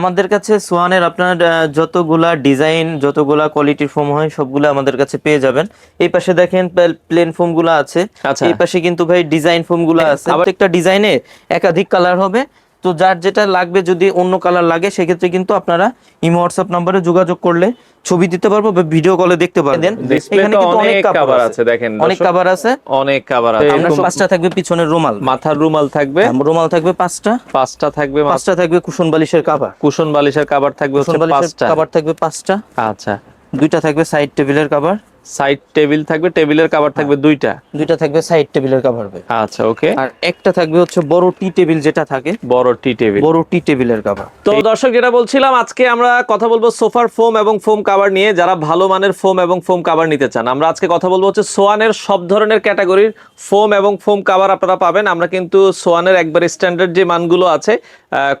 আমাদের কাছে সোয়ানের আপনার যতগুলা ডিজাইন যতগুলা কোয়ালিটির ফোম হয় সবগুলো আমাদের কাছে পেয়ে যাবেন। এই পাশে দেখেন প্লেন ফোমগুলো আছে। আচ্ছা। এই পাশে কিন্তু ভাই ডিজাইন ফোমগুলো আছে। প্রত্যেকটা ডিজাইনে একাধিক কালার হবে। তো যার যেটা লাগবে যদি অন্য কালার লাগে সেক্ষেত্রে কিন্তু আপনারা ইমো হোয়াটসঅ্যাপ নাম্বারে যোগাযোগ করলে ছবি দিতে পারব বা ভিডিও কলে দেখতে পারবেন। ডিসপ্লেতে অনেক কভার আছে। দেখেন অনেক কাভার আছে। অনেক কভার আছে। আমরা পাঁচটা থাকবে পিছনের রুমাল। মাথার রুমাল থাকবে। রুমাল থাকবে পাঁচটা। পাঁচটা থাকবে পাঁচটা থাকবে কুশন বালিশের কাভার কুশন বালিশের কভার থাকবে হচ্ছে পাঁচটা। কাভার থাকবে পাঁচটা। আচ্ছা। দুইটা থাকবে সাইড টেবিলের কাভার সাইড টেবিল থাকবে টেবিলের কভার থাকবে দুইটা? দুইটা থাকবে সাইড টেবিলের কাভার ভাই। আচ্ছা ওকে আর একটা থাকবে হচ্ছে বড় টি টেবিল যেটা থাকে। বড় টি টেবিল বড় টি টেবিলের কাভার তো দর্শক যেটা বলছিলাম আজকে আমরা কথা বলব সোফার ফোম এবং ফোম কভার নিয়ে। যারা ভালো মানের ফোম এবং ফোম কাভার নিতে চান আমরা আজকে কথা বলব হচ্ছে সোয়ানের সব ধরনের ক্যাটাগরির ফোম এবং ফোম কাভার আপনারা পাবেন। আমরা কিন্তু সোয়ানের একবার স্ট্যান্ডার্ড যে মানগুলো আছে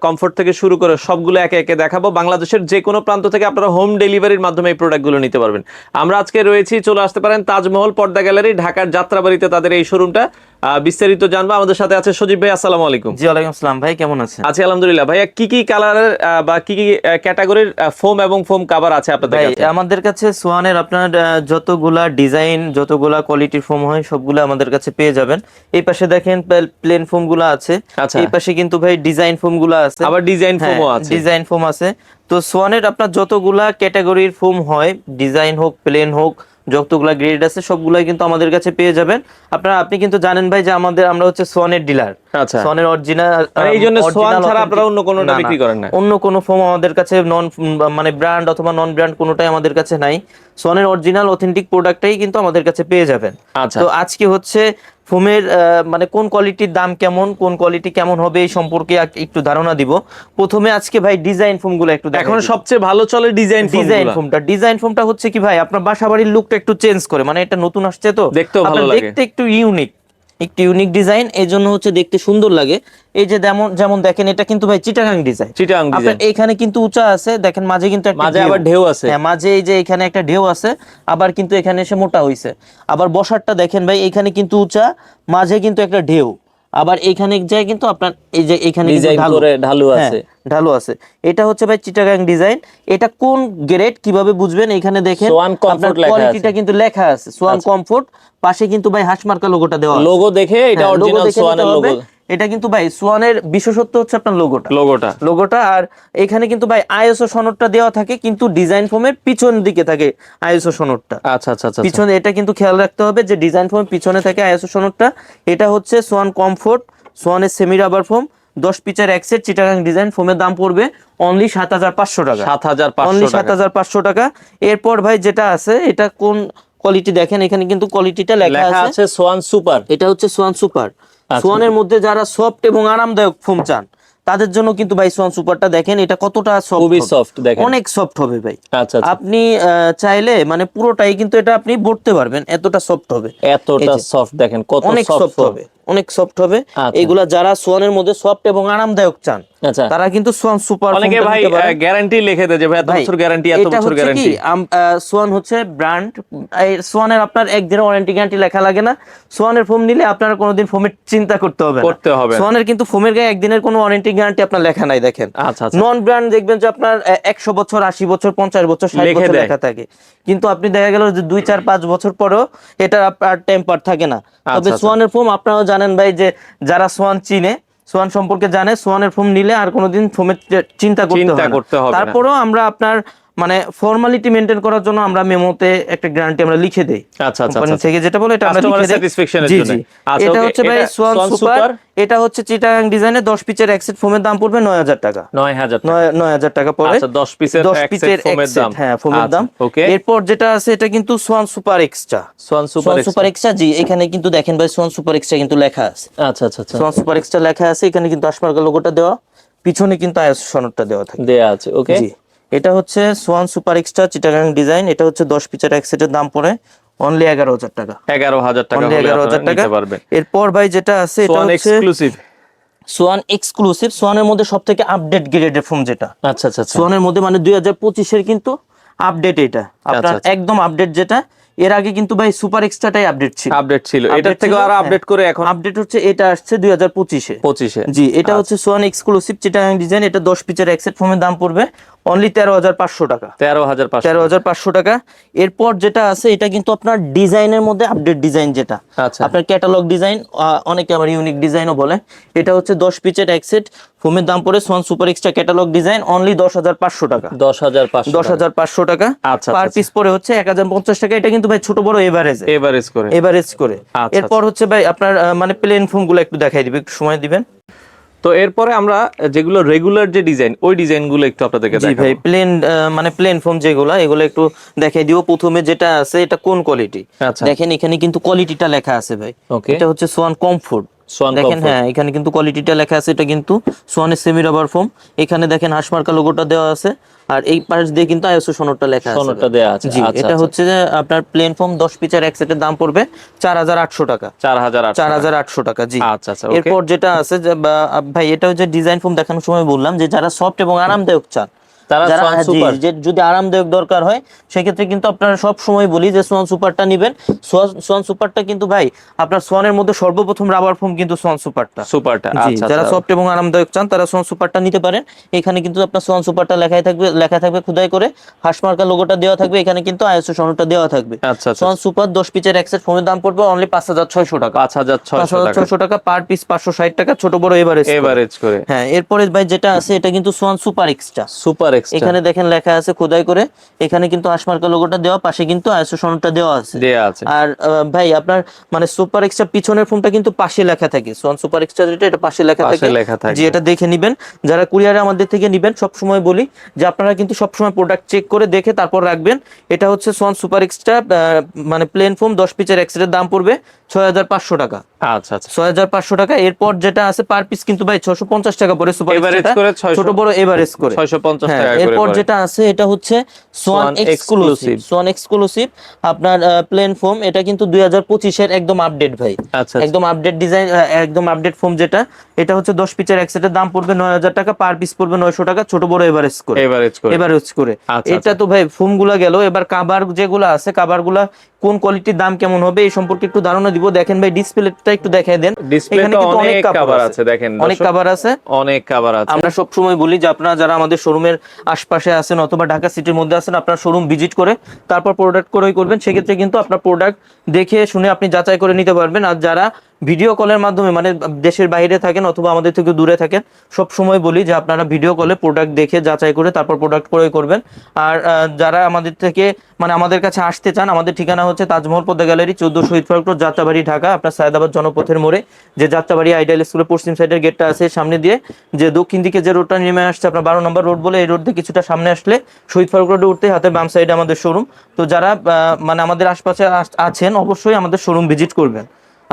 কমফোর্ট থেকে শুরু করে সবগুলো একে একে দেখাবো। বাংলাদেশের যে কোনো প্রান্ত থেকে আপনারা হোম ডেলিভারির মাধ্যমে এই প্রোডাক্টগুলো নিতে পারবেন। আমরা আজকে রয়েছি চলে আসতে পারেন তাজমহল পর্দা গ্যালারি ঢাকার যাত্রাবাড়িতে তাদের এই শোরুমটা। বিস্তারিত জানব। আমাদের সাথে আছে সজীব ভাই আসসালামু আলাইকুম। জি ওয়ালাইকুম আসসালাম। ভাই কেমন আছেন? আছি আলহামদুলিল্লাহ। ভাইয়া কি কি কালারের বা কি কি ক্যাটাগরির ফোম এবং ফোম কাভার আছে আপনাদের ভাই কাছে? আমাদের কাছে সোয়ানের আপনার যতগুলা ডিজাইন যতগুলা কোয়ালিটির ফোম হয় সবগুলো আমাদের কাছে পেয়ে যাবেন। এই পাশে দেখেন প্লেন ফোমগুলো আছে। আচ্ছা। এই পাশে কিন্তু ভাই ডিজাইন ফোমগুলো আছে। আবার ডিজাইন হ্যাঁ, ফোমও আছে। ডিজাইন ফোম আছে। তো সোয়ানের আপনার যতগুলা ক্যাটাগরির ফোম হয় ডিজাইন হোক প্লেন হোক যতগুলা গ্রেড আছে সবগুলাই কিন্তু আমাদের কাছে পেয়ে যাবেন। আপনারা আপনি কিন্তু জানেন ভাই যে আমাদের আমরা হচ্ছে সোয়ানের ডিলার আচ্ছা। সোয়ানের অরিজিনাল মানে এই জন্য সোয়ান ছাড়া আপনারা অন্য কোনোটা বিক্রি করেন না অন্য কোনো ফোম আমাদের কাছে নন মানে ব্র্যান্ড অথবা নন ব্র্যান্ড কোনোটাই আমাদের কাছে নাই। সোয়ানের অরিজিনাল অথেন্টিক প্রোডাক্টটাই কিন্তু আমাদের কাছে পেয়ে যাবেন। আচ্ছা। তো আজকে হচ্ছে ফোমের মানে কোন কোয়ালিটির দাম কেমন কোন কোয়ালিটি কেমন হবে এই সম্পর্কে একটু ধারণা দিব। প্রথমে আজকে ভাই ডিজাইন ফোমগুলো একটু এখন সবচেয়ে ভালো চলে ডিজাইন ডিজাইন ফোমটা ডিজাইন ফোমটা হচ্ছে কি ভাই আপনার বাসা বাড়ির লুকটা একটু চেঞ্জ করে। মানে এটা নতুন আসছে তো। দেখতেও ভালো লাগে। দেখতে একটু ইউনিক একটু ইউনিক ডিজাইন এই জন্য হচ্ছে দেখতে সুন্দর লাগে। এই যে যেমন যেমন দেখেন এটা কিন্তু ভাই চিটাগাং ডিজাইন চিটাং আপনার ডিজাইন এখানে কিন্তু উঁচা আছে দেখেন মাঝে কিন্তু একটা মাঝে আবার ঢেউ আছে। হ্যাঁ মাঝে এই যে এখানে একটা ঢেউ আছে আবার কিন্তু এখানে এসে মোটা হইছে। আবার বসারটা দেখেন ভাই এখানে কিন্তু উঁচা মাঝে কিন্তু একটা ঢেউ। আবার এখানে যায় কিন্তু আপনার এই যে এখানে ঢালু। ঢালু হ্যাঁ, আছে। ঢালু আছে। এটা হচ্ছে ভাই চিটাগাং ডিজাইন এটা কোন গ্রেড কীভাবে বুঝবেন? এখানে দেখেন আছে। কোয়ালিটিটা কিন্তু লেখা আছে। সোয়ান কমফোর্ট পাশে কিন্তু ভাই হাসমার্কা লোগোটা দেওয়া লোগো দেখে এটা অরিজিনাল সোয়ানের লোগো এটা কিন্তু ভাই সোয়ানের বিশেষত্ব হচ্ছে আপনার লোগোটা লোগোটা লোগোটা আর এখানে কিন্তু ভাই আইএসও সনদটা দেওয়া থাকে কিন্তু ডিজাইন ফোমের পিছন দিকে থাকে আইএসও সনদটা। আচ্ছা আচ্ছা আচ্ছা পিছনে এটা কিন্তু খেয়াল রাখতে হবে যে ডিজাইন ফোম পিছনে থাকে আইএসও সনদটা। এটা হচ্ছে সোয়ান কমফোর্ট সোয়ানের সেমি রাবার ফোম দশ পিচার এক্সেট চিটাগাং ডিজাইন ফোমের দাম পড়বে অনলি সাত হাজার পাঁচশো টাকা। সাত হাজার অনলি সাত হাজার পাঁচশো টাকা। এরপর ভাই যেটা আছে এটা কোন কোয়ালিটি দেখেন এখানে কিন্তু কোয়ালিটিটা লেখা আছে। সোয়ান সুপার এটা হচ্ছে সোয়ান সুপার আচ্ছা। সোয়ানের মধ্যে যারা সফট এবং আরামদায়ক ফোম চান তাদের জন্য কিন্তু ভাই সোয়ান সুপারটা দেখেন এটা কতটা সফট খুবই সফট দেখেন। অনেক সফট হবে ভাই। আচ্ছা আচ্ছা। আপনি আহ, চাইলে মানে পুরোটাই কিন্তু এটা আপনি ভরতে পারবেন এতটা সফট হবে। এতটা সফট দেখেন কত অনেক সফট হবে অনেক সফট হবে। আচ্ছা। এগুলা যারা সোয়ানের মধ্যে সফট এবং আরামদায়ক চান আচ্ছা তারা কিন্তু সোয়ান সুপার অনেকে ভাই গ্যারান্টি লিখে দেয় যে ভাই এত বছর গ্যারান্টি এত বছর গ্যারান্টি আম- সোয়ান হচ্ছে ব্র্যান্ড সোয়ানের আপনার একদিনের ওয়ারেন্টি গ্যারান্টি লেখা লাগে না। সোয়ানের ফোম নিলে আপনার কোনোদিন ফোমের চিন্তা করতে হবে করতে হবে সোয়ানের কিন্তু ফোমের গায়ে একদিনের কোনো ওয়ারেন্টি গ্যারান্টি আপনার লেখা নাই দেখেন। আচ্ছা আচ্ছা। নন ব্র্যান্ড দেখবেন যে আপনার একশো বছর আশি বছর পঞ্চাশ বছর ষাট লিখে বছর লেখা থাকে। কিন্তু আপনি দেখা গেল যে দুই চার পাঁচ বছর পরেও এটা আপনার টেম্পার থাকে না। তবে আচ্ছা। সোয়ানের ফোম আপনারাও জানেন ভাই যে যারা সোয়ান চিনে সোয়ান সম্পর্কে জানে সোয়ানের ফোম নিলে আর কোনোদিন ফোমের চিন্তা করতে হবে। তারপরেও আমরা আপনার মানে ফর্মালিটি মেনটেন করার জন্য আমরা মেমোতে একটা গ্যারান্টি আমরা লিখে দেই আচ্ছা আচ্ছা কোম্পানি আচ্ছা থেকে। যেটা বলে এটা আমরা লিখে দেই। জি জন্য। আচ্ছা, এটা হচ্ছে ভাই সোয়ান সুপার এটা হচ্ছে চিটাগাং ডিজাইনে 10 পিচের এক্সেট ফোমের দাম পড়বে 9000 টাকা। নয় হাজার টাকা। নয় নয় হাজার টাকা পড়ে আচ্ছা, 10 পিসের দশ এক পিচের set ফোমের দাম। হ্যাঁ ফোমের আচ্ছা, দাম। এরপর যেটা আছে এটা কিন্তু Swan super extra Swan super Swan super extra জি এখানে কিন্তু দেখেন ভাই সোয়ান সুপার এক্সট্রা কিন্তু লেখা আছে। আচ্ছা আচ্ছা আচ্ছা। সোয়ান সুপার এক্সট্রা লেখা আছে এখানে কিন্তু আসমার্কা লোগোটা দেওয়া পিছনে কিন্তু আইএস সনদটা দেওয়া থাকে। দেয়া আছে ওকে জি। এটা হচ্ছে Swan super extra Chittagong design এটা হচ্ছে 10 পিচের এক সেটের দাম পড়ে অনলি 11000 টাকা। এগারো হাজার টাকা এগারো হাজার 11000 আপনারা টাকা। এরপর ভাই যেটা আছে এটা সোয়ান হচ্ছে এক্সক্লুসিভ সোয়ান এক্সক্লুসিভ সোয়ানের মধ্যে সব থেকে আপডেট গ্রেডের ফোন যেটা। আচ্ছা আচ্ছা আচ্ছা। সোয়ানের মধ্যে মানে দুই হাজার পঁচিশের কিন্তু আপডেট এটা। আপনার আচ্ছা। একদম আপডেট যেটা এর আগে কিন্তু ভাই সুপার এক্সট্রাটাই আপডেট ছিল। আপডেট ছিল। এটার থেকে আরও হ্যাঁ। আপডেট করে এখন আপডেট হচ্ছে এটা আসছে দুই হাজার পঁচিশে। পঁচিশে। জি এটা হচ্ছে সোয়ান এক্সক্লুসিভ চিটাং ডিজাইন এটা দশ পিচের একসেট ফোমের দাম পড়বে অনলি তেরো হাজার পাঁচশো টাকা। তেরো হাজার পাঁচশো। তেরো হাজার পাঁচশো টাকা। এরপর যেটা আছে এটা কিন্তু আপনার ডিজাইনের মধ্যে আপডেট ডিজাইন যেটা। আচ্ছা। আপনার ক্যাটালগ ডিজাইন অনেকে আবার ইউনিক ডিজাইনও বলে। এটা হচ্ছে দশ পিচের একসেট ফোমের দাম পড়ে Swan super extra catalogue design only দশ হাজার পাঁচশো টাকা। দশ হাজার পাঁচশো দশ হাজার পাঁচশো টাকা। আচ্ছা, পার আচ্ছা। পিস পরে হচ্ছে এক হাজার পঞ্চাশ টাকা। এটা কিন্তু ভাই ছোট বড় এভারেজ এভারেজ করে। এভারেজ করে। আচ্ছা, এরপর হচ্ছে ভাই আপনার মানে প্লেন ফোমগুলো একটু দেখাই দিবে একটু সময় দিবেন। তো এরপরে আমরা যেগুলো রেগুলার যে ডিজাইন ওই ডিজাইনগুলো একটু আপনাদেরকে জি দেখাবো। ভাই প্লেন মানে প্লেন ফোম যেগুলো এগুলো একটু দেখাই দিব। প্রথমে যেটা আছে এটা কোন কোয়ালিটি আচ্ছা। দেখেন এখানে কিন্তু কোয়ালিটিটা লেখা আছে ভাই। ওকে এটা হচ্ছে সোয়ান কমফোর্ট সোয়ান দেখেন হ্যাঁ এখানে কিন্তু কোয়ালিটিটা লেখা আছে এটা কিন্তু সোয়ানের সেমি রাবার ফোম এখানে দেখেন হাঁসমার্কা লোগোটা দেওয়া আছে। আর এই পাশ দিয়ে কিন্তু আইএসও সনদটা লেখা আছে। সনদটা দেয়া আছে। জি আচ্ছা এটা হচ্ছে যে আপনার প্লেন ফর্ম দশ পিচার এক সেটের দাম পড়বে চার হাজার আটশো টাকা। চার হাজার আটশো চার হাজার আটশো টাকা জি। আচ্ছা আচ্ছা এরপর যেটা আছে যে ভাই এটা হচ্ছে ডিজাইন ফর্ম দেখানোর সময় বললাম যে যারা সফট এবং আরামদায়ক চান তারা হ্যাঁ, সুপার। যদি আরামদায়ক দরকার হয় সেক্ষেত্রে কিন্তু আপনারা সব সময় বলি যে সোয়ান সুপারটা নিবেন। সোয়ান- সুপারটা কিন্তু ভাই আপনার সোয়ানের মধ্যে সর্বপ্রথম রাবার ফোম কিন্তু সোয়ান সুপারটা। সুপারটা আচ্ছা যারা আচ্ছা। সফট এবং আরামদায়ক চান তারা সোয়ান সুপারটা নিতে পারেন। এখানে কিন্তু আপনার সোয়ান সুপারটা লেখাই থাকবে লেখা থাকবে খুদাই করে। হাঁসমার্কা লোগোটা দেওয়া থাকবে এখানে কিন্তু আইএসও সনদটা দেওয়া থাকবে। আচ্ছা আচ্ছা। সোয়ান সুপার দশ পিচের একসেট ফোনের দাম পড়বে অনলি পাঁচ হাজার ছয়শো টাকা। পাঁচ হাজার পাঁচ ছয়শো হাজার টাকা। টাকা পার পিস পাঁচশো ষাট টাকা ছোট বড় এভারেজ এভারেজ করে। হ্যাঁ এরপরে ভাই যেটা আছে এটা কিন্তু সোয়ান সুপার এক্সট্রা সুপার এখানে দেখেন লেখা আছে খোদাই করে। এখানে কিন্তু আসমার্কা লোগোটা দেওয়া পাশে কিন্তু আইসো সনদটা দেওয়া আছে। দেওয়া আছে। আর ভাই আপনার মানে সুপার এক্সট্রা পিছনের ফোনটা কিন্তু পাশে লেখা থাকে। সোয়ান সুপার এক্সট্রা যেটা এটা পাশে লেখা থাকে। লেখা থাকে। যে এটা দেখে নেবেন। যারা কুরিয়ারে আমাদের থেকে নেবেন সব সময় বলি যে আপনারা কিন্তু সব সময় প্রোডাক্ট চেক করে দেখে তারপর রাখবেন। এটা হচ্ছে সোয়ান সুপার এক্সট্রা মানে প্লেন ফোম 10 পিচের এক্সট্রা দাম পড়বে 6500 টাকা। আচ্ছা আচ্ছা। 6500 টাকা। এরপর যেটা আছে পার পিস কিন্তু ভাই 650 টাকা পড়ে সুপার এক্সট্রা ছোট বড় এভারেজ করে। 650 এরপর যেটা আছে এটা হচ্ছে সোয়ান এক্সক্লুসিভ। সোয়ান এক্সক্লুসিভ আপনার প্লেন ফোম এটা কিন্তু দুই হাজার পঁচিশের একদম আপডেট ভাই। আচ্ছা একদম আপডেট ডিজাইন একদম আপডেট ফোম যেটা এটা হচ্ছে দশ পিচের এক সেটের দাম পড়বে নয় হাজার টাকা পার পিস পড়বে নয়শো টাকা ছোট বড় এভারেজ করে। এভারেজ করে। এভারেজ করে। আচ্ছা, এটা তো ভাই ফোমগুলা। গেল এবার কাবার যেগুলো আছে কাবারগুলা কোন কোয়ালিটির দাম কেমন হবে এই সম্পর্কে একটু ধারণা দিব। দেখেন ভাই ডিসপ্লেটা একটু দেখাই দেন। ডিসপ্লে এখানে কিন্তু অনেক কভার আছে। দেখেন অনেক কাবার আছে। অনেক কভার আছে। আমরা সব সময় বলি যে আপনারা যারা আমাদের শোরুমের আশপাশে আছেন অথবা ঢাকা সিটির মধ্যে আছেন আপনার শোরুম ভিজিট করে তারপর প্রোডাক্ট ক্রয় করবেন। সেক্ষেত্রে কিন্তু আপনার প্রোডাক্ট দেখে শুনে আপনি যাচাই করে নিতে পারবেন। আর যারা ভিডিও কলের মাধ্যমে মানে দেশের বাইরে থাকেন অথবা আমাদের থেকে দূরে থাকেন, সব সময় বলি যে আপনারা ভিডিও কলে প্রোডাক্ট দেখে যাচাই করে তারপর প্রোডাক্ট ক্রয় করবেন। আর যারা আমাদের থেকে মানে আমাদের কাছে আসতে চান, আমাদের ঠিকানা হচ্ছে তাজমহল পদ্মা গ্যালারি চোদ্দ শহীদ ফারুক যাত্রাবাড়ি ঢাকা, আপনার সায়দাবাদ জনপথের মোড়ে। যে যাত্রাবাড়ি আইডিয়াল স্কুলের পশ্চিম সাইডের গেটটা আছে সামনে দিয়ে, যে দক্ষিণ দিকে যে রোডটা নেমে আসছে, আপনার বারো নম্বর রোড বলে, এই রোড দিয়ে কিছুটা সামনে আসলে শহীদ ফারুক রোডে উঠতে হাতের বাম সাইডে আমাদের শোরুম তো যারা মানে আমাদের আশপাশে আছেন, অবশ্যই আমাদের শোরুম ভিজিট করবেন।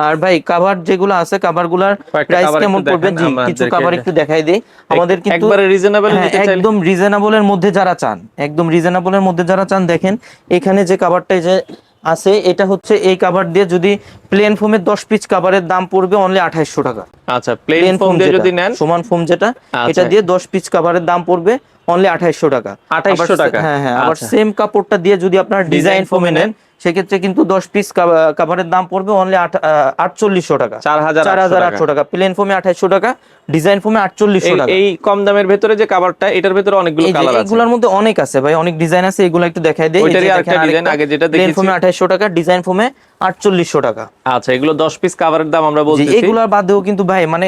আর ভাই কাভার যেগুলো আছে কাভারগুলার প্রাইস কেমন পড়বে? জি কিছু কাভার একটু দেখাই দেই। আমাদের কিন্তু একবারে রিজনেবল হ্যাঁ, নিতে চাইলে একদম রিজনেবলের মধ্যে যারা চান একদম রিজনেবলের মধ্যে যারা চান দেখেন এখানে যে কাভারটা যে আছে এটা হচ্ছে এই কাভার দিয়ে যদি প্লেন ফোমের দশ পিস কাভারের দাম পড়বে অনলি আঠাইশশো টাকা। আচ্ছা প্লেন ফোম দিয়ে যদি নেন? সমান ফোম যেটা আচ্ছা। এটা দিয়ে দশ পিস কাভারের দাম পড়বে অনলি আঠাইশশো টাকা। 2800 আবার সে- টাকা? হ্যাঁ হ্যাঁ আবার আচ্ছা। সেম কাপড়টা দিয়ে যদি আপনার ডিজাইন ডিজাইন ফোমে নেন সেক্ষেত্রে কিন্তু দশ পিস কাভারের দাম পড়বে অনলি আটচল্লিশশো টাকা। চার হাজার চার হাজার আটশো টাকা। প্লেন ফোমে আঠাইশশো টাকা ডিজাইন ফোমে আটচল্লিশশো টাকা। এই কম দামের ভেতরে যে কাভারটা এটার ভেতরে অনেকগুলো কালার আছে। এগুলোর মধ্যে অনেক আছে ভাই অনেক ডিজাইন আছে এগুলো একটু দেখাই দেই। ওইটারই আরেকটা design, আগে যেটা প্লেন দেখেছি। ফোমে আঠাইশশো টাকা ডিজাইন ফোমে আটচল্লিশশো টাকা। আচ্ছা এগুলো দশ পিস কাভারের দাম আমরা জি বলতেছি। এগুলোর বাদেও কিন্তু ভাই মানে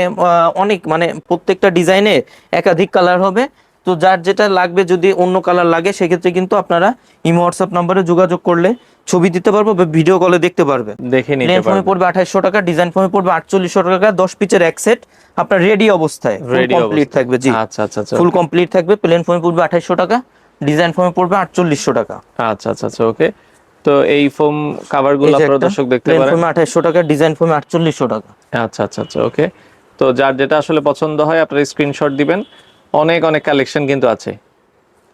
অনেক মানে প্রত্যেকটা ডিজাইনে একাধিক কালার হবে। তো যার যেটা লাগবে যদি অন্য কালার লাগে সেক্ষেত্রে কিন্তু আপনারা ইমো হোয়াটসঅ্যাপ নাম্বারে যোগাযোগ করলে ছবি দিতে পারব বা ভিডিও কলে দেখতে পারবেন। দেখে নিতে প্লেন ফোমে পড়বে আঠাইশশো টাকা ডিজাইন ফোমে পড়বে আটচল্লিশশো টাকা দশ পিচের এক সেট আপনার রেডি অবস্থায় Ready কমপ্লিট থাকবে জি। আচ্ছা আচ্ছা আচ্ছা। ফুল কমপ্লিট থাকবে প্লেন ফোমে পড়বে আঠাইশশো টাকা ডিজাইন ফোমে পড়বে আটচল্লিশশো টাকা। আচ্ছা আচ্ছা আচ্ছা ওকে। তো এই ফোম কাভারগুলো আপনারা দর্শক দেখতে পারেন। ফোমে আঠাইশশো টাকা ডিজাইন ফোমে আটচল্লিশশো টাকা। আচ্ছা আচ্ছা আচ্ছা ওকে। তো যার যেটা আসলে পছন্দ হয় আপনারা স্ক্রিনশট দিবেন। অনেক অনেক কালেকশন কিন্তু আছে।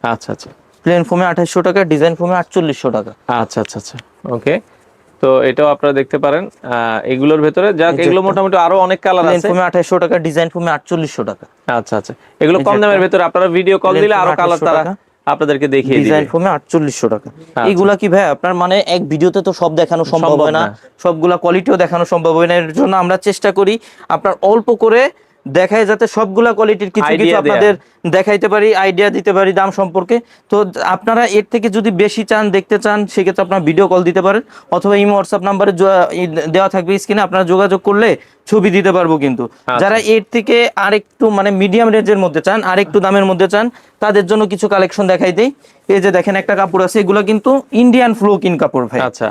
আচ্ছা আচ্ছা। প্লেন ফোমে আঠাইশশো টাকা ডিজাইন ফোমে আটচল্লিশশো টাকা। আচ্ছা আচ্ছা আচ্ছা। ওকে তো এটাও আপনারা দেখতে পারেন। এগুলোর ভেতরে যাক এগুলো মোটামুটি আরও অনেক কালার আছে। ফোমে আঠাইশশো টাকা ডিজাইন ফোমে আটচল্লিশশো টাকা। আচ্ছা আচ্ছা। এগুলো কম দামের ভেতরে আপনারা ভিডিও কল দিলে আরও কালার তারা আপনাদেরকে দেখিয়ে ডিজাইন ফোমে আটচল্লিশশো টাকা। এগুলা কি ভাই আপনার মানে এক ভিডিওতে তো সব দেখানো সম্ভব হয় না। সবগুলা কোয়ালিটিও দেখানো সম্ভব হয় না। এর জন্য আমরা চেষ্টা করি আপনার অল্প করে দেখায় যাতে সবগুলা কোয়ালিটির কিছু কিছু আপনাদের দেখাইতে পারি আইডিয়া দিতে পারি দাম সম্পর্কে। তো আপনারা এর থেকে যদি বেশি চান দেখতে চান সেক্ষেত্রে আপনার ভিডিও কল দিতে পারেন অথবা ইমো হোয়াটসঅ্যাপ নাম্বারে দেওয়া থাকবে স্ক্রিনে আপনারা যোগাযোগ করলে ছবি দিতে পারব কিন্তু। আচ্ছা। যারা এর থেকে আরেকটু মানে মিডিয়াম রেঞ্জের মধ্যে চান আরেকটু দামের মধ্যে চান তাদের জন্য কিছু কালেকশন দেখাই দেই। এই যে দেখেন একটা কাপড় আছে এগুলো কিন্তু ইন্ডিয়ান ফ্লোকিন কাপড় ভাই। আচ্ছা।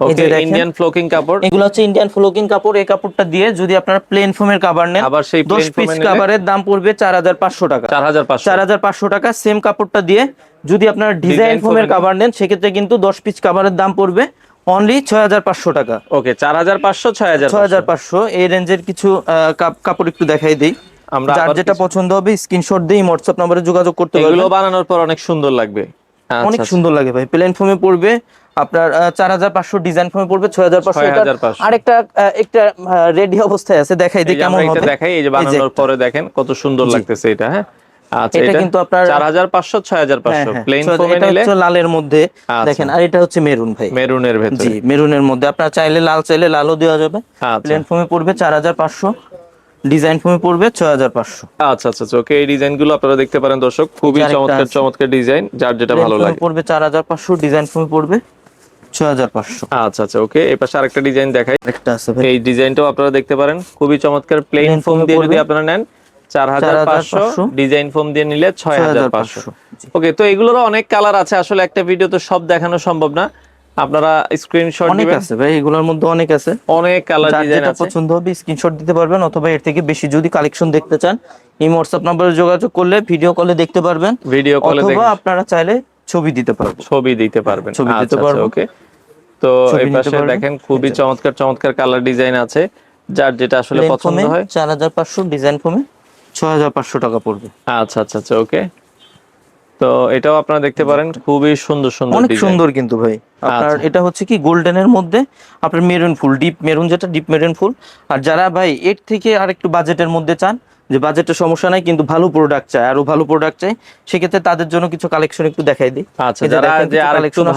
ওকে ইন্ডিয়ান ফ্লোকিং কাপড়। এগুলো হচ্ছে ইন্ডিয়ান ফ্লোকিং কাপড়। এই কাপড়টা দিয়ে যদি আপনারা প্লেন ফোমের কাভার নেন আবার সেই পিস? কাভারের দাম পড়বে চার হাজার পাঁচশো টাকা। চার হাজার পাঁচশো। চার হাজার পাঁচশো টাকা সেম কাপড়টা দিয়ে যদি আপনারা ডিজাইন ফোমের কাভার নেন সেক্ষেত্রে কিন্তু দশ পিস কাভারের দাম পড়বে অনলি ছয় হাজার পাঁচশো টাকা। ওকে চার হাজার পাঁচশো ছয় হাজার ছয় হাজার পাঁচশো এই রেঞ্জের কিছু কাপড় একটু দেখাই দিই। আমরা যার যেটা পছন্দ হবে স্ক্রিনশট দিয়ে হোয়াটসঅ্যাপ নম্বরে যোগাযোগ করতে এগুলো বানানোর পর অনেক সুন্দর লাগবে। আচ্ছা, অনেক আচ্ছা। সুন্দর লাগে ভাই। প্লেন ফোমে পড়বে আপনার চার হাজার পাঁচশো ডিজাইন ফোমে পড়বে ছয় হাজার পাঁচশো 6500 আরেকটা একটা রেডি অবস্থায় আছে দেখাই দিই কেমন হবে। দেখাই এই যে বানানোর পরে দেখেন কত সুন্দর লাগতেছে এটা হ্যাঁ? আচ্ছা এটা কিন্তু আপনার- হ্যাঁ, হ্যাঁ। প্লেন ফোমে নিলে? হচ্ছে লালের মধ্যে আচ্ছা। দেখেন আর এটা হচ্ছে মেরুন ভাই। মেরুনের ভেতরে। জি মেরুনের মধ্যে। আপনার চাইলে লাল চাইলে লালও দেওয়া যাবে। আচ্ছা। প্লেন ফোমে পড়বে চার হাজার পাঁচশো ডিজাইন ফোমে পড়বে ছয় হাজার পাঁচশো। আচ্ছা আচ্ছা আচ্ছা ওকে এই ডিজাইনগুলো আপনারা দেখতে পারেন দর্শক। খুবই চমৎকার চমৎকার ডিজাইন যার যেটা ভালো লাগে। পড়বে চার হাজার পাঁচশো ডিজাইন ফোমে পড়বে। আচ্ছা আচ্ছা ওকে এই পাশে আরেকটা ডিজাইন দেখাই। একটা আছে ভাই। এই ডিজাইনটাও আপনারা দেখতে পারেন। খুবই চমৎকার প্লেন ফোম দিয়ে যদি আপনারা নেন চার হাজার পাঁচশো 4500 ডিজাইন ফোম দিয়ে নিলে ছয় হাজার পাঁচশো। 6500 ওকে তো এগুলোরও অনেক কালার আছে। আসলে একটা ভিডিও তো সব দেখানো সম্ভব না। আপনারা স্ক্রিনশট অনেক আছে ভাই এগুলোর মধ্যে অনেক আছে। অনেক কালার ডিজাইন আছে। পছন্দ হবে স্ক্রিনশট দিতে পারবেন অথবা এর থেকে বেশি যদি কালেকশন দেখতে চান এই হোয়াটসঅ্যাপ নম্বরে যোগাযোগ করলে ভিডিও কলে দেখতে পারবেন। ভিডিও কলে অথবা আপনারা চাইলে ছবি দিতে পারব। ছবি দিতে পারবেন। ছবি দিতে আচ্ছা পারব। ওকে। তো এই পাশে দেখেন খুবই চমৎকার চমৎকার কালার ডিজাইন আছে। যার যেটা আসলে পছন্দ হয়। চার হাজার পাঁচশো ডিজাইন ফোমে ছয় হাজার পাঁচশো টাকা পড়বে। আচ্ছা আচ্ছা আচ্ছা ওকে। তো এটাও আপনারা দেখতে পারেন খুবই সুন্দর সুন্দর অনেক সুন্দর কিন্তু ভাই। আপনার আচ্ছা। এটা হচ্ছে কি গোল্ডেনের মধ্যে আপনার মেরুন ফুল ডিপ মেরুন যেটা ডিপ মেরুন ফুল আর যারা ভাই এর থেকে আর একটু বাজেটের মধ্যে চান যে বাজেটের সমস্যা নাই কিন্তু ভালো প্রোডাক্ট চাই আরও ভালো প্রোডাক্ট চাই সেক্ষেত্রে তাদের জন্য কিছু কালেকশন একটু দেখাই দিই। আচ্ছা যারা যে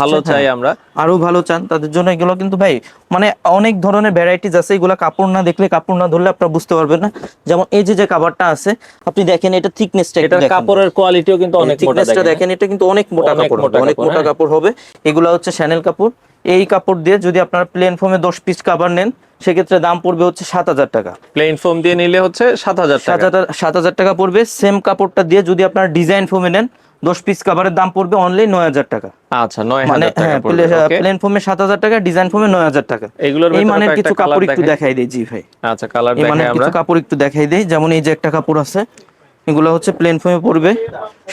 ভালো চাই হ্যাঁ। আমরা। আরও ভালো চান তাদের জন্য এগুলো কিন্তু ভাই মানে অনেক ধরনের ভ্যারাইটিস আছে এগুলো কাপড় না দেখলে কাপড় না ধরলে আপনারা বুঝতে পারবেন না। যেমন এই যে যে কাভারটা আছে আপনি দেখেন এটা থিকনেসটা এটা কাপড়ের কোয়ালিটিও কিন্তু অনেক মোটা থিকনেসটা দেখেন। এটা কিন্তু অনেক মোটা কাপড় হবে, অনেক মোটা হ্যাঁ। কাপড় হবে। এগুলো হচ্ছে শ্যানেল কাপড়। এই কাপড় দিয়ে যদি আপনারা প্লেন ফোমে দশ পিস কাভার নেন সেক্ষেত্রে দাম পড়বে হচ্ছে সাত হাজার টাকা। প্লেন ফোম দিয়ে নিলে হচ্ছে সাত হাজার সাত হাজার টাকা পড়বে। সেম কাপড়টা দিয়ে যদি আপনারা ডিজাইন ফোমে নেন দশ পিস কাভারের দাম পড়বে অনলি নয় হাজার টাকা। আচ্ছা নয় মানে হ্যাঁ? প্লেন ফোমে সাত হাজার টাকা ডিজাইন ফোমে নয় হাজার টাকা। এগুলোর এই মানের কিছু কাপড় একটু দেখাই। দিই জি ভাই। আচ্ছা কালার এই মানের কিছু কাপড় একটু দেখাই দেই। যেমন এই যে একটা কাপড় আছে এগুলো হচ্ছে প্লেন ফোমে পড়বে।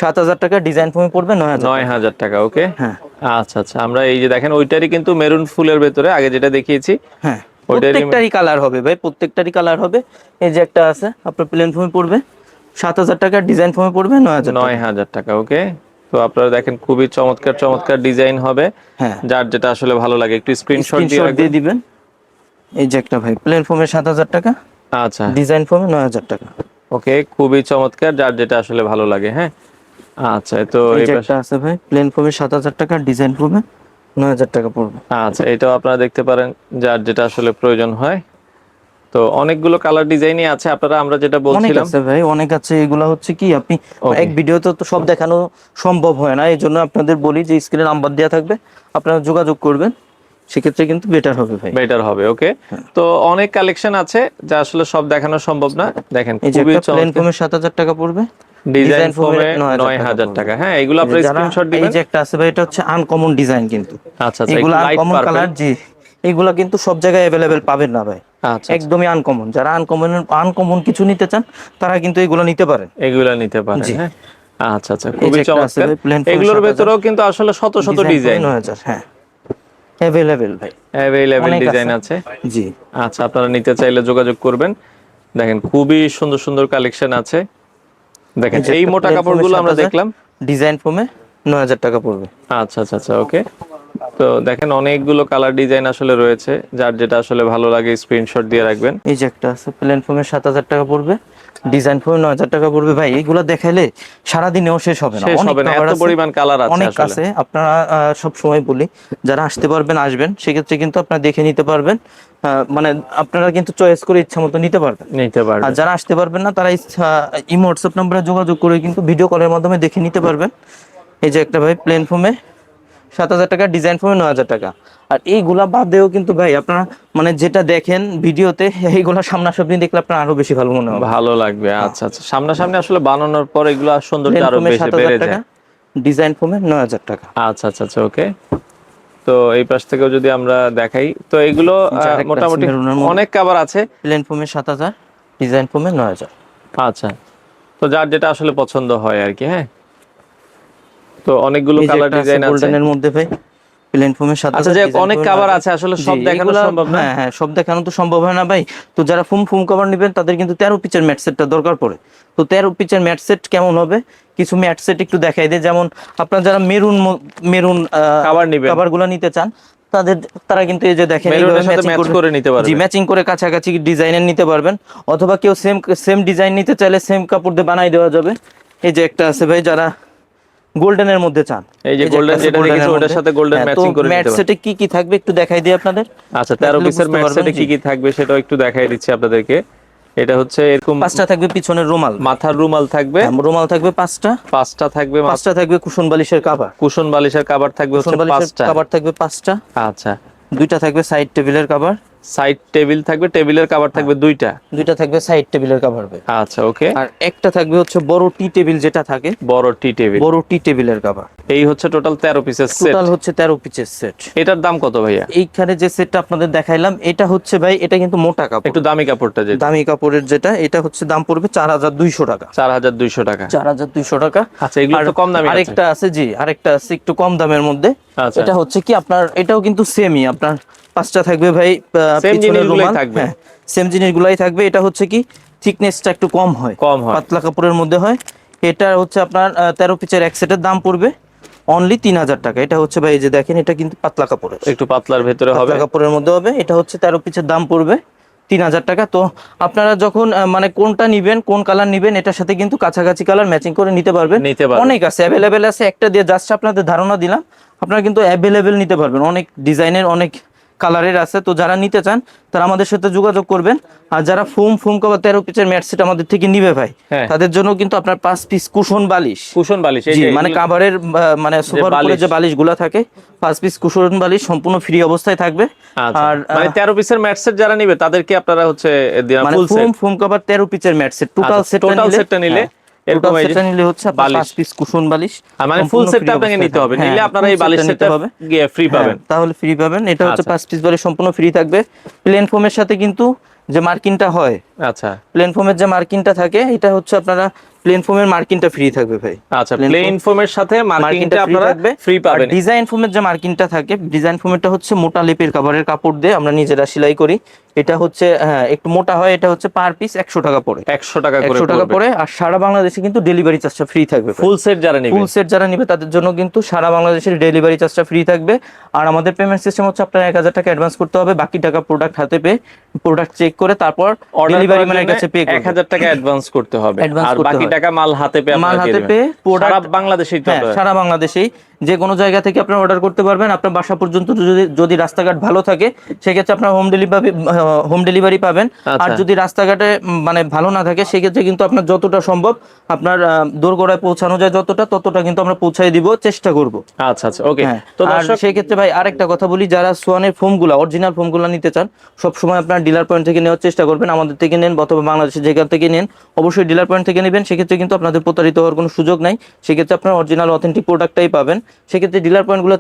সাত হাজার টাকা ডিজাইন ফোমে পড়বে নয় হাজার নয় হাজার টাকা ওকে হ্যাঁ। আচ্ছা আচ্ছা। আমরা এই যে দেখেন ওইটারই কিন্তু মেরুন ফুলের ভেতরে আগে যেটা দেখিয়েছি হ্যাঁ। প্রত্যেকটারই কালার হবে ভাই প্রত্যেকটারই কালার হবে। এই যে একটা আছে আপনার প্লেন ফোমে পড়বে। সাত হাজার টাকা ডিজাইন ফোমে পড়বে নয় হাজার নয় হাজার টাকা ওকে? তো আপনারা দেখেন খুবই চমৎকার চমৎকার ডিজাইন হবে। হ্যাঁ। যার যেটা আসলে ভালো লাগে একটু স্ক্রিনশট দিয়ে দিবেন। এই যে একটা ভাই প্লেন ফোমে সাত হাজার টাকা। আচ্ছা। ডিজাইন ফোমে নয় হাজার টাকা। ওকে খুবই চমৎকার যার যেটা আসলে ভালো লাগে হ্যাঁ? আচ্ছা তো এই পাশে আছে ভাই প্লেন ফোমে সাত হাজার টাকা ডিজাইন ফোমে নয় হাজার টাকা পড়বে। আচ্ছা এটাও আপনারা দেখতে পারেন যার যেটা আসলে প্রয়োজন হয়। তো অনেকগুলো কালার ডিজাইনই আছে আপনারা আমরা যেটা বলছিলাম। আছে ভাই অনেক আছে এগুলা হচ্ছে কি আপনি. এক ভিডিওতে তো সব দেখানো সম্ভব হয় না এই জন্য আপনাদের বলি যে স্ক্রিনে নাম্বার দেওয়া থাকবে আপনারা যোগাযোগ করবেন সেক্ষেত্রে কিন্তু বেটার হবে ভাই। বেটার হবে ওকে তো অনেক কালেকশন আছে যা আসলে সব দেখানো সম্ভব না। দেখেন এই যে প্লেন সাত হাজার টাকা পড়বে। ডিজাইন এ 9000 টাকা হ্যাঁ এগুলো আপনারা যারা- স্ক্রিনশট এই যে একটা আছে ভাই এটা হচ্ছে আনকমন ডিজাইন কিন্তু। আচ্ছা আচ্ছা এগুলো আনকমন কালার জি। এগুলা কিন্তু সব জায়গায় অ্যাভেলেবেল পাবেন না ভাই। আচ্ছা একদমই আনকমন যারা আনকমন আনকমন কিছু নিতে চান তারা কিন্তু এগুলো নিতে পারেন। এগুলো নিতে পারেন। হ্যাঁ? আচ্ছা আচ্ছা খুবই চমৎকার। এগুলোর 7000 ভেতরেও কিন্তু আসলে শত শত ডিজাইন নয় হাজার হ্যাঁ। অ্যাভেলেবেল ভাই। Available design. আছে। জি। আচ্ছা আপনারা নিতে চাইলে যোগাযোগ করবেন। দেখেন খুবই সুন্দর সুন্দর কালেকশন আছে। দেখেন এই মোটা কাপড়গুলো আমরা দেখলাম। ডিজাইন ফর্মে নয় হাজার টাকা পড়বে। আচ্ছা আচ্ছা আচ্ছা ওকে। তো দেখেন অনেকগুলো কালার ডিজাইন আসলে রয়েছে যার যেটা আসলে ভালো লাগে স্ক্রিনশট দিয়ে রাখবেন। এই যে একটা আছে প্লেন ফর্মে সাত হাজার টাকা পড়বে। ডিজাইন ফোন নয় হাজার টাকা পড়বে। ভাই এগুলো দেখাইলে সারাদিনেও শেষ হবে না। অনেক। পরিমাণ কালার আছে অনেক আছে। আপনারা সব সময় বলি যারা আসতে পারবেন আসবেন সেক্ষেত্রে কিন্তু আপনারা দেখে নিতে পারবেন। মানে আপনারা কিন্তু চয়েস করে ইচ্ছা মতো নিতে পারবেন। নিতে পারবেন। আর যারা আসতে পারবেন না তারা ইমো হোয়াটসঅ্যাপ নাম্বারে যোগাযোগ করে কিন্তু ভিডিও কলের মাধ্যমে দেখে নিতে পারবেন। এই যে একটা ভাই প্লেন ফোমে সাত হাজার টাকা ডিজাইন ফোমে নয় হাজার টাকা। আর এইগুলা বাদেও কিন্তু ভাই আপনারা মানে যেটা দেখেন ভিডিওতে এইগুলা সামনাসামনি দেখলে আপনার আরও বেশি ভালো মনে হবে। ভালো লাগবে আচ্ছা আচ্ছা। সামনাসামনি আসলে বানানোর পর এগুলো সৌন্দর্য আরও বেশি বেড়ে টাকা যায় ডিজাইন ফোমে নয় হাজার টাকা। আচ্ছা আচ্ছা আচ্ছা ওকে তো এই পাশ থেকেও যদি আমরা দেখাই তো এগুলো আছে মোটামুটি অনেক কাবার আছে। প্লেন ফোমে সাত হাজার ডিজাইন ফোমে নয় হাজার। আচ্ছা। তো যার যেটা আসলে পছন্দ হয় আর কি হ্যাঁ? তো অনেকগুলো কালার ডিজাইন আছে গোল্ডেনের মধ্যে ভাই প্লেন ফোমের সাথে আচ্ছা অনেক কাবার আছে আসলে সব দেখানো সম্ভব না। হ্যাঁ হ্যাঁ সব দেখানো তো সম্ভব হয় না ভাই। তো যারা ফুম ফুম কভার নেবেন তাদের কিন্তু তেরো পিচের ম্যাট সেটটা দরকার পড়ে। তো তেরো পিচের ম্যাট সেট কেমন হবে? কিছু ম্যাট সেট একটু দেখাই দেয় যেমন আপনার যারা মেরুন মেরুন কাবার নিবেন। কাভারগুলো নিতে চান তাদের তারা কিন্তু এই যে দেখেন ম্যাচ করে নিতে পারবে। জি ম্যাচিং করে কাছাকাছি ডিজাইনের নিতে পারবেন। অথবা কেউ সেম সেম ডিজাইন নিতে চাইলে সেম কাপড় দিয়ে বানাই দেওয়া যাবে। এই যে একটা আছে ভাই যারা গোল্ডেনের মধ্যে চান। এই যে গোল্ডেন যেটা দেখেছি ওটার সাথে গোল্ডেন তো করে ম্যাট সেটে কি কি থাকবে একটু দেখাই দিই আপনাদের? আচ্ছা তেরো দেখলে পিসের ম্যাট সেটে কি কি? থাকবে সেটাও একটু দেখাই দিচ্ছি আপনাদেরকে। এটা হচ্ছে এরকম পাঁচটা থাকবে পিছনের রুমাল। মাথার রুমাল থাকবে। হ্যাঁ, রুমাল থাকবে পাঁচটা। পাঁচটা থাকবে পাঁচটা থাকবে কুশন বালিশের কাভার কুশন বালিশের কাবার থাকবে হচ্ছে পাঁচটা। কাভার থাকবে পাঁচটা। আচ্ছা। দুইটা থাকবে সাইড টেবিলের কাভার সাইড টেবিল থাকবে টেবিলের কাবার থাকবে দুইটা? দুইটা থাকবে সাইড টেবিলের কাভার আচ্ছা ওকে আর একটা থাকবে হচ্ছে বড় টি টেবিল যেটা থাকে। বড় টি টেবিল বড় টি টেবিলের কাভার এই হচ্ছে টোটাল তেরো পিসের সেট টোটাল হচ্ছে তেরো পিসের সেট এটার দাম কত ভাইয়া? এইখানে যে সেটটা আপনাদের দেখাইলাম এটা হচ্ছে ভাই এটা কিন্তু মোটা কাপড়। একটু দামি কাপড়টা যেটা। দামি কাপড়ের যেটা এটা হচ্ছে দাম পড়বে চার হাজার দুইশো টাকা। চার হাজার দুইশো টাকা। চার হাজার দুইশো টাকা। আচ্ছা এগুলো তো কম দামি আরেকটা আছে। জি আরেকটা আছে একটু কম দামের মধ্যে। আচ্ছা। এটা হচ্ছে কি আপনার এটাও কিন্তু সেমই আপনার পাঁচটা থাকবে ভাই পিছনের রুমাল। থাকবে। হ্যাঁ সেম জিনিসগুলাই থাকবে। এটা হচ্ছে কি থিকনেসটা একটু কম হয়। কম হয়। পাতলা কাপড়ের মধ্যে হয়। এটা হচ্ছে আপনার তেরো পিচের এক সেটের দাম পড়বে অনলি তিন হাজার টাকা। এটা হচ্ছে ভাই এই যে দেখেন এটা কিন্তু পাতলা কাপড়ের। একটু পাতলার ভেতরে হবে। কাপড়ের মধ্যে হবে। এটা হচ্ছে তেরো পিচের দাম পড়বে তিন হাজার টাকা। তো আপনারা যখন মানে কোনটা নিবেন কোন কালার নিবেন এটার সাথে কিন্তু কাছাকাছি কালার ম্যাচিং করে নিতে পারবেন। নিতে পারবেন। অনেক আছে অ্যাভেলেবেল আছে। একটা দিয়ে জাস্ট আপনাদের ধারণা দিলাম। আপনারা কিন্তু অ্যাভেলেবেল নিতে পারবেন। অনেক ডিজাইনের অনেক কালারের আছে। তো যারা নিতে চান তারা আমাদের সাথে যোগাযোগ করবেন। আর যারা ফোম ফোম কভার তেরো পিচের ম্যাট সেট আমাদের থেকে নিবে ভাই হ্যাঁ। তাদের জন্য কিন্তু আপনার পাঁচ পিস কুশন বালিশ। কুশন বালিশ যে মানে কাভারের মানে সোফার উপরে বালিশ। যে বালিশগুলো থাকে পাঁচ পিস কুশন বালিশ সম্পূর্ণ ফ্রি অবস্থায় থাকবে। আচ্ছা, আর মানে তেরো পিসের ম্যাট সেট যারা নিবে তাদেরকে আপনারা হচ্ছে মানে ফোম ফোম কভার 13 পিচের ম্যাট সেট টোটাল আচ্ছা, সেট total setটা নিলে এরকম সেটটা নিলে হচ্ছে বালিশ। পিস কুশন বালিশ মানে ফুল সেটটা আপনাকে নিতে হবে নিলে হ্যাঁ, আপনারা এই বালিশ সেটটা ফ্রি পাবেন হ্যাঁ, তাহলে ফ্রি পাবেন। এটা হচ্ছে আচ্ছা। পাঁচ পিস বালিশ সম্পূর্ণ ফ্রি থাকবে। প্লেন ফোমের সাথে কিন্তু যে মার্কিনটা হয় আচ্ছা। প্লেন ফোমের যে মার্কিনটা থাকে এটা হচ্ছে আপনারা প্লেন ফোমের মার্কিনটা ফ্রি থাকবে ভাই। আচ্ছা প্লেন ফোমের সাথে মার্কিংটা আপনারা ফ্রি পাবেন ডিজাইন ফোমের যে মার্কিনটা থাকে ডিজাইন ফোমেরটা হচ্ছে মোটা লেপের কাভারের কাপড় দিয়ে আমরা নিজেরা সেলাই করি। এটা হচ্ছে হ্যাঁ একটু মোটা হয় এটা হচ্ছে পার পিস একশো টাকা পড়ে একশো টাকা একশো টাকা পড়ে আর সারা বাংলাদেশে কিন্তু ডেলিভারি চার্জটা ফ্রি থাকবে। ফুল সেট যারা নিবে। ফুল সেট যারা নিবে তাদের জন্য কিন্তু সারা বাংলাদেশের ডেলিভারি চার্জটা ফ্রি থাকবে। আর আমাদের পেমেন্ট সিস্টেম হচ্ছে আপনার এক হাজার টাকা অ্যাডভান্স করতে হবে বাকি টাকা প্রোডাক্ট হাতে পেয়ে প্রোডাক্ট চেক করে তারপর ডেলিভারি ম্যানের কাছে পে এক হাজার টাকা অ্যাডভান্স করতে হবে। আর বাকি টাকা মাল হাতে পেয়ে মাল হাতে। পেয়ে সারা বাংলাদেশেই সারা বাংলাদেশেই। যে কোনো জায়গা থেকে আপনার অর্ডার করতে পারবেন। আপনার বাসা পর্যন্ত যদি যদি রাস্তাঘাট ভালো থাকে সেক্ষেত্রে আপনার হোম ডেলিভারি হোম ডেলিভারি পাবেন। আর আচ্ছা। যদি রাস্তাঘাটে মানে ভালো না থাকে সেক্ষেত্রে কিন্তু আপনার যতটা সম্ভব আপনার দোরগোড়ায় পৌঁছানো যায় যতটা ততটা কিন্তু আমরা পৌঁছাই দিব চেষ্টা করব। আচ্ছা আচ্ছা ওকে হ্যাঁ তো দর্শক সেই ক্ষেত্রে ভাই আরেকটা কথা বলি যারা সোয়ানের ফোমগুলা অরিজিনাল ফোমগুলা নিতে চান সব সময় আপনার ডিলার পয়েন্ট থেকে নেওয়ার চেষ্টা করবেন। আমাদের থেকে নেন অথবা বাংলাদেশের যেখান থেকে নেন অবশ্যই ডিলার পয়েন্ট থেকে নেবেন। সেক্ষেত্রে কিন্তু আপনাদের প্রতারিত হওয়ার কোনো সুযোগ নাই। সেক্ষেত্রে আপনার অরিজিনাল অথেন্টিক প্রোডাক্টটাই পাবেন। সেক্ষেত্রে ডিলার পয়েন্টগুলো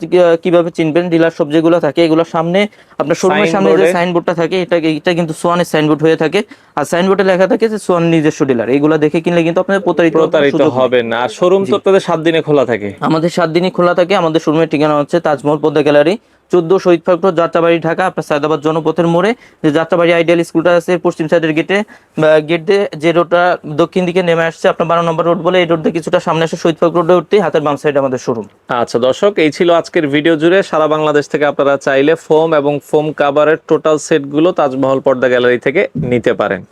কীভাবে চিনবেন? ডিলার সব যেগুলো থাকে এগুলো সামনে আপনার শোরুমের সামনে যে সাইনবোর্ডটা থাকে এটা এটা কিন্তু সোয়ানের সাইনবোর্ড হয়ে থাকে। আর সাইনবোর্ডে লেখা থাকে যে সোয়ান নিজস্ব ডিলার এগুলো দেখে কিনলে কিন্তু আপনাদের প্রতারিত প্রতারিত হবে হবেন না। আর শোরুম তো আপনাদের সাত দিনে খোলা থাকে। আমাদের সাত দিনই খোলা থাকে। আমাদের শোরুমের ঠিকানা হচ্ছে তাজমহল পদ্মা গ্যালারি। চোদ্দ শহীদ ফাক্টর যাত্রাবাড়ি ঢাকা, আপনার সায়দাবাদ জনপথের মোড়ে। যে যাত্রাবাড়ি আইডিয়াল স্কুলটা আছে, পশ্চিম সাইডের গেটে গেট দিয়ে যে রোডটা দক্ষিণ দিকে নেমে আসছে, আপনার বারো নম্বর রোড বলে, এই রোড দিয়ে কিছুটা সামনে আসে শহীদ ফাক্টর রোডে উঠতে হাতের বাম সাইডে আমাদের শোরুম আচ্ছা দর্শক, এই ছিল আজকের ভিডিও জুড়ে। সারা বাংলাদেশ থেকে আপনারা চাইলে ফোম এবং ফোম কাভারের টোটাল সেটগুলো তাজমহল পর্দা গ্যালারি থেকে নিতে পারেন।